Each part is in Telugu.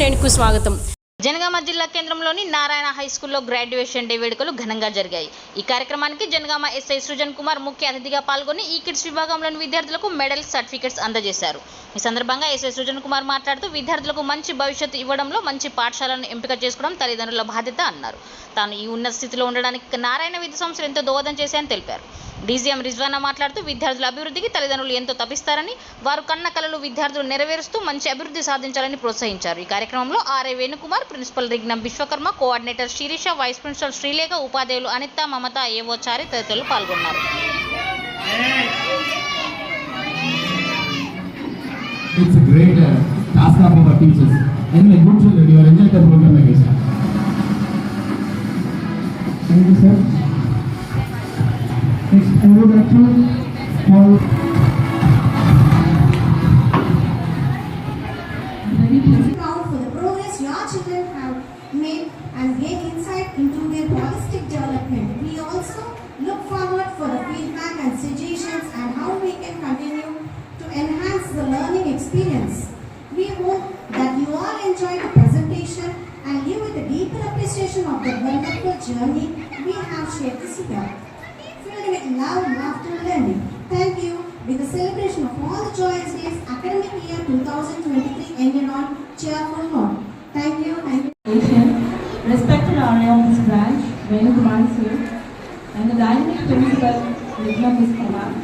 న్యూస్ స్వాగతం. జనగామ జిల్లా కేంద్రంలోని నారాయణ హై స్కూల్లో గ్రాడ్యుయేషన్ డే వేడుకలు ఘనంగా జరిగాయి. ఈ కార్యక్రమానికి జనగామ ఎస్ఐ సృజన్ కుమార్ ముఖ్య అతిథిగా పాల్గొని ఈ కిడ్స్ విభాగంలోని విద్యార్థులకు మెడల్ సర్టిఫికెట్స్ అందజేశారు. ఈ సందర్భంగా ఎస్ఐ సృజన్ కుమార్ మాట్లాడుతూ విద్యార్థులకు మంచి భవిష్యత్తు ఇవ్వడంలో మంచి పాఠశాలను ఎంపిక చేసుకోవడం తల్లిదండ్రుల బాధ్యత అన్నారు. తాను ఈ ఉన్నత స్థితిలో ఉండడానికి నారాయణ విద్యా సంస్థలు ఎంతో దోహదం చేశాయని తెలిపారు. డీజీఎం రిజ్వానా మాట్లాడుతూ విద్యార్థుల అభివృద్ధికి తల్లిదండ్రులు ఎంతో తపిస్తారని వారు కన్న కలలు విద్యార్థులు నెరవేరుస్తూ మంచి అభివృద్ధి సాధించాలని ప్రోత్సహించారు ఈ కార్యక్రమంలో RI Venukumar principal Rignam Vishwakarma coordinator Sirisha vice principal Srilekha ఉపాధ్యాయులు అనిత మమత ఏవో చారి తదితరులు పాల్గొన్నారు It's a great uh, task of our teachers. Anyway, good children, you are enjoying the program, I guess. Thank you, sir. Made and gain insight into their holistic development. We also look forward for the feedback and suggestions and how we can continue to enhance the learning experience. We hope that you all enjoy the presentation and leave with a deeper appreciation of the wonderful journey we have shared this year. Filled with love, laughter, learning. Thank you. With the celebration of joyous days, academic year 2023 ended on cheerful note. Thank you. Thank you. Respected RA of this branch, Venu Kumar sir, and the dynamic principal, Ms. Kumar,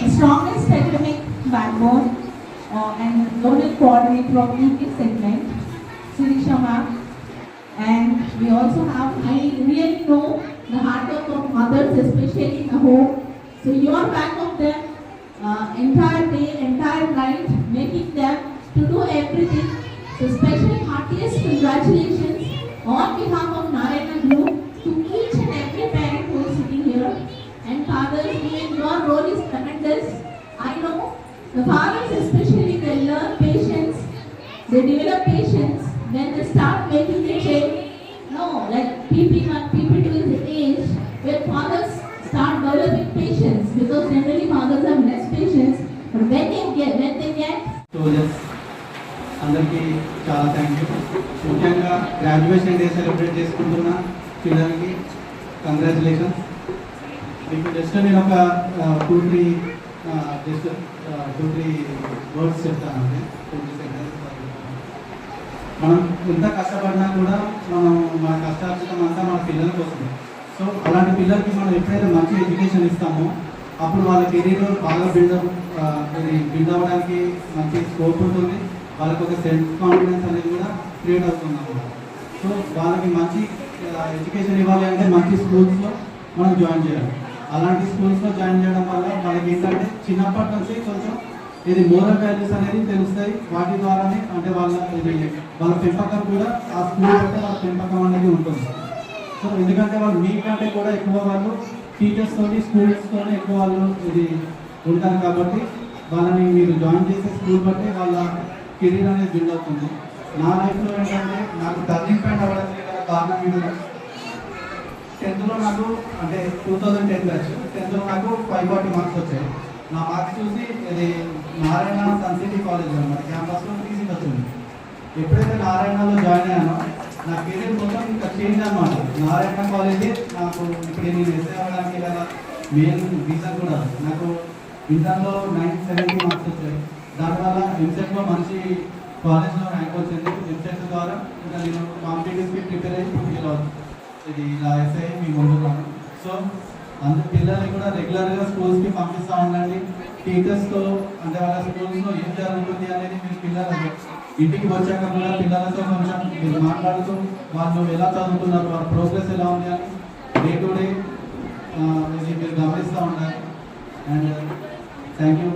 the strongest academic backbone uh, and zonal coordinator of EK segment, Sirisha ma'am, and we also have, I really know the work of mothers, especially in the home. So you are back of them uh, entire day, entire night, making them to do everything. So special heartiest congratulations on behalf of Narayana Group to each and every parent who is sitting here. And fathers, even your role is tremendous. I know the fathers especially they learn patience, they develop patience when they start making the change. No, like PP1, PP2 is the age where fathers start developing patience because generally అందరికీ చాలా థ్యాంక్ యూ ముఖ్యంగా గ్రాడ్యుయేషన్ డే సెలబ్రేట్ చేసుకుంటున్న పిల్లలకి కంగ్రాచులేషన్స్ మీకు జస్ట్ నేను ఒక two three just two three words చెప్తానండి టూ త్రీ సెకండ్స్ మనం ఎంత కష్టపడినా కూడా మనం మన కష్టార్జితం అంతా మన పిల్లల కోసమే. సో అలాంటి పిల్లలకి మనం ఎప్పుడైతే మంచి ఎడ్యుకేషన్ ఇస్తామో అప్పుడు వాళ్ళ కెరీర్ బాగా బిల్డప్ బిల్డ్ అవ్వడానికి మంచి స్కోప్ ఉంటుంది. వాళ్ళకి ఒక సెల్ఫ్ కాన్ఫిడెన్స్ అనేది కూడా క్రియేట్ అవుతుంది అన్నమాట. సో వాళ్ళకి మంచి ఎడ్యుకేషన్ ఇవ్వాలి అంటే మంచి స్కూల్స్లో మనం జాయిన్ చేయాలి. అలాంటి స్కూల్స్లో జాయిన్ చేయడం వల్ల వాళ్ళకి ఏంటంటే చిన్నప్పటి నుంచి కొంచెం ఇది మోరల్ వాల్యూస్ అనేది తెలుస్తాయి. వాటి ద్వారానే అంటే వాళ్ళ ఇది వాళ్ళ పెంపకం కూడా ఆ స్కూల్ అంటే వాళ్ళ పెంపకం అనేది ఉంటుంది. సో ఎందుకంటే వాళ్ళు మీకంటే కూడా ఎక్కువ వాళ్ళు టీచర్స్ తోని స్కూల్స్ ఎక్కువ వాళ్ళు ఇది ఉంటారు కాబట్టి వాళ్ళని మీరు జాయిన్ చేసే స్కూల్ బట్టి వాళ్ళ కెరీర్ అనేది బిల్డ్ అవుతుంది నా లైఫ్లో ఏంటంటే నాకు టర్నింగ్ పాయింట్ అవ్వడానికి కారణం ఏంటంటే టెన్త్లో నాకు అంటే టూ థౌజండ్ టెన్ బ్యాచ్. టెన్త్లో నాకు ఫైవ్ ఫార్టీ మార్క్స్ వచ్చాయి. నా మార్క్స్ చూసి ఇది నారాయణ సన్ సిటీ కాలేజ్ అనమాట. క్యాంపస్లో టీసీకి వచ్చింది ఎప్పుడైతే నారాయణలో జాయిన్ అయ్యానో నా కెరీర్ మొత్తం ఇంకా చేంజ్ అనమాట నారాయణ కాలేజీ నాకు ఇప్పుడు నేను ఎస్ఏ అవ్వడానికి గల మెయిన్ రీజన్ కూడా నాకు ఇంటర్లో నైన్ సెవెంటీ మార్క్స్ వచ్చాయి. దానివల్ల ఎంసెట్లో మంచి కాలేజ్లో ర్యాంక్ వచ్చింది ఎంసెట్ ద్వారా ఇంకా నేను కాంపిటేటివ్కి ప్రిపేర్ అయ్యి ఇప్పుడు ఇది ఇలా ఎస్ఐ మీ ముందున్నాను సో అందరు పిల్లల్ని కూడా రెగ్యులర్గా స్కూల్స్కి పంపిస్తూ ఉండండి. టీచర్స్తో అంటే వాళ్ళ స్కూల్స్లో ఏం జరుగుతుంది అనేది మీరు పిల్లలు ఇంటికి వచ్చాక కూడా పిల్లలతో కొంచెం మీరు మాట్లాడుతూ వాళ్ళు ఎలా చదువుతున్నారు వాళ్ళ ప్రోగ్రెస్ ఎలా ఉంది అని డే టు డే మీరు గమనిస్తూ ఉండాలి. And thank you